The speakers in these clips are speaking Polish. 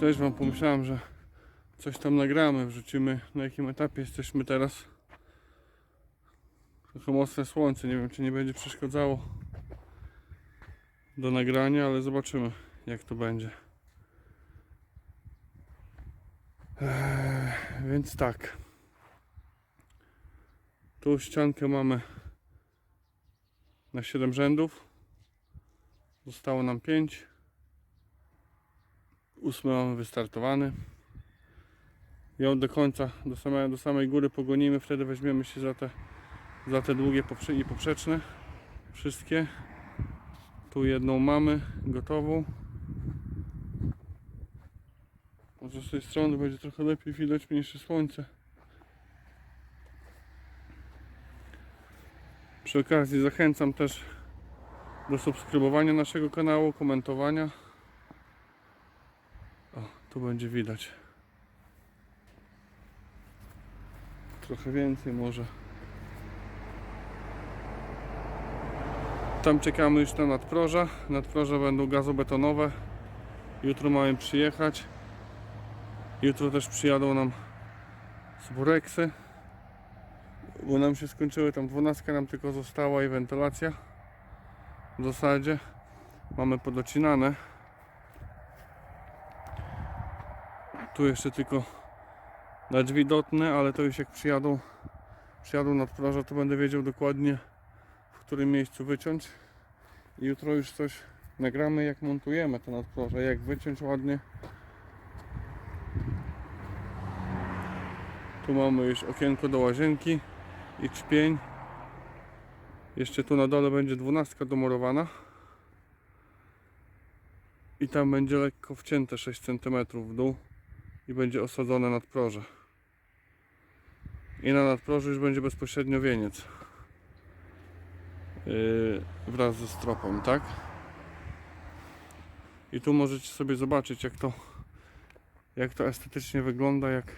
też wam pomyślałem, że coś tam nagramy, wrzucimy na jakim etapie jesteśmy teraz. Trochę mocne słońce, nie wiem czy nie będzie przeszkadzało do nagrania, ale zobaczymy jak to będzie. Eee, więc tak. Tu ściankę mamy na 7 rzędów. Zostało nam 5. Ósmy mamy wystartowany. Ją do końca, do samej, do samej góry pogonimy, wtedy weźmiemy się za te, za te długie poprze i poprzeczne. Wszystkie. Tu jedną mamy gotową. Może z tej strony będzie trochę lepiej widać mniejsze słońce. Przy okazji zachęcam też do subskrybowania naszego kanału, komentowania. Tu będzie widać. Trochę więcej może. Tam czekamy już na nadproża. Nadproża będą gazobetonowe. Jutro mamy przyjechać. Jutro też przyjadą nam Sporeksy. Bo nam się skończyły, tam 12 nam tylko została i wentylacja. W zasadzie mamy podocinane. Tu jeszcze tylko na drzwi dotnę, ale to już jak przyjadą, przyjadą nadproża, to będę wiedział dokładnie w którym miejscu wyciąć. I jutro już coś nagramy jak montujemy te nadproże, jak wyciąć ładnie. Tu mamy już okienko do łazienki i czpień. Jeszcze tu na dole będzie dwunastka domurowana. I tam będzie lekko wcięte 6 cm w dół i będzie osadzone nadproże. I na nadproży już będzie bezpośrednio wieniec. Yy, wraz ze stropem, tak? I tu możecie sobie zobaczyć jak to jak to estetycznie wygląda, jak,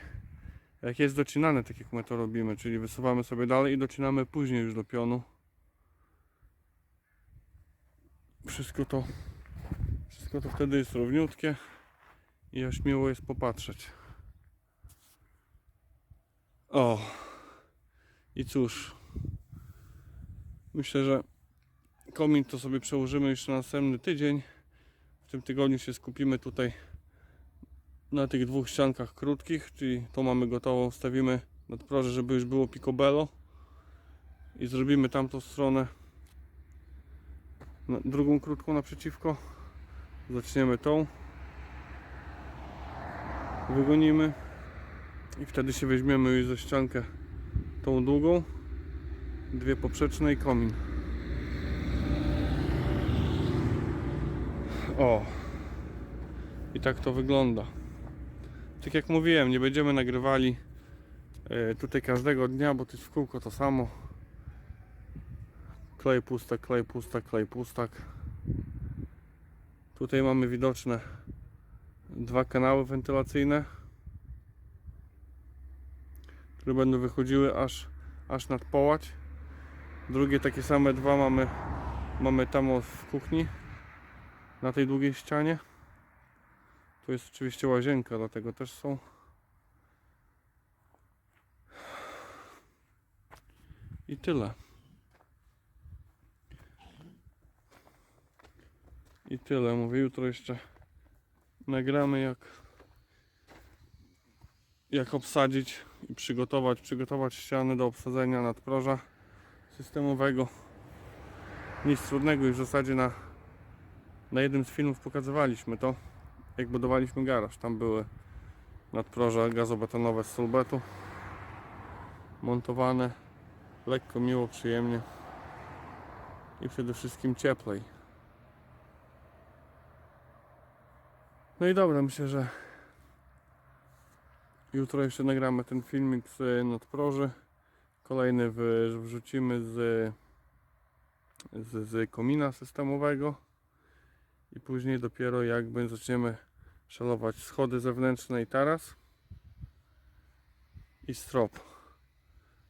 jak jest docinane, tak jak my to robimy, czyli wysuwamy sobie dalej i docinamy później już do pionu. Wszystko to wszystko to wtedy jest równiutkie i aż miło jest popatrzeć. O! I cóż, myślę, że komin to sobie przełożymy już na następny tydzień. W tym tygodniu się skupimy tutaj na tych dwóch ściankach krótkich, czyli to mamy gotową, stawimy nadproże, żeby już było picobello i zrobimy tamtą stronę drugą krótką naprzeciwko zaczniemy tą wygonimy i wtedy się weźmiemy już za ściankę tą długą dwie poprzeczne i komin. O i tak to wygląda. Tak jak mówiłem nie będziemy nagrywali e, tutaj każdego dnia bo to jest w kółko to samo. Klej pustak, klej pustak, klej pustak Tutaj mamy widoczne dwa kanały wentylacyjne, które będą wychodziły aż, aż nad połać. Drugie takie same dwa mamy, mamy tam w kuchni, na tej długiej ścianie. Tu jest oczywiście łazienka, dlatego też są. I tyle. I tyle. Mówię, jutro jeszcze nagramy jak jak obsadzić i przygotować, przygotować ściany do obsadzenia nadproża systemowego. Nic trudnego już w zasadzie na, na jednym z filmów pokazywaliśmy to, jak budowaliśmy garaż. Tam były nadproża gazobetonowe z solbetu montowane lekko, miło, przyjemnie i przede wszystkim cieplej. No i dobra, myślę, że jutro jeszcze nagramy ten filmik z nadproży. Kolejny wrzucimy z, z, z komina systemowego. I później dopiero jakby zaczniemy szalować schody zewnętrzne i taras. I strop.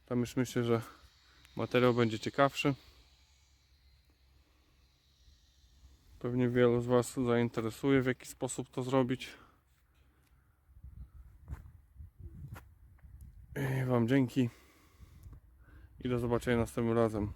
Tam już myślę, że materiał będzie ciekawszy. Pewnie wielu z Was zainteresuje, w jaki sposób to zrobić. I Wam dzięki i do zobaczenia następnym razem.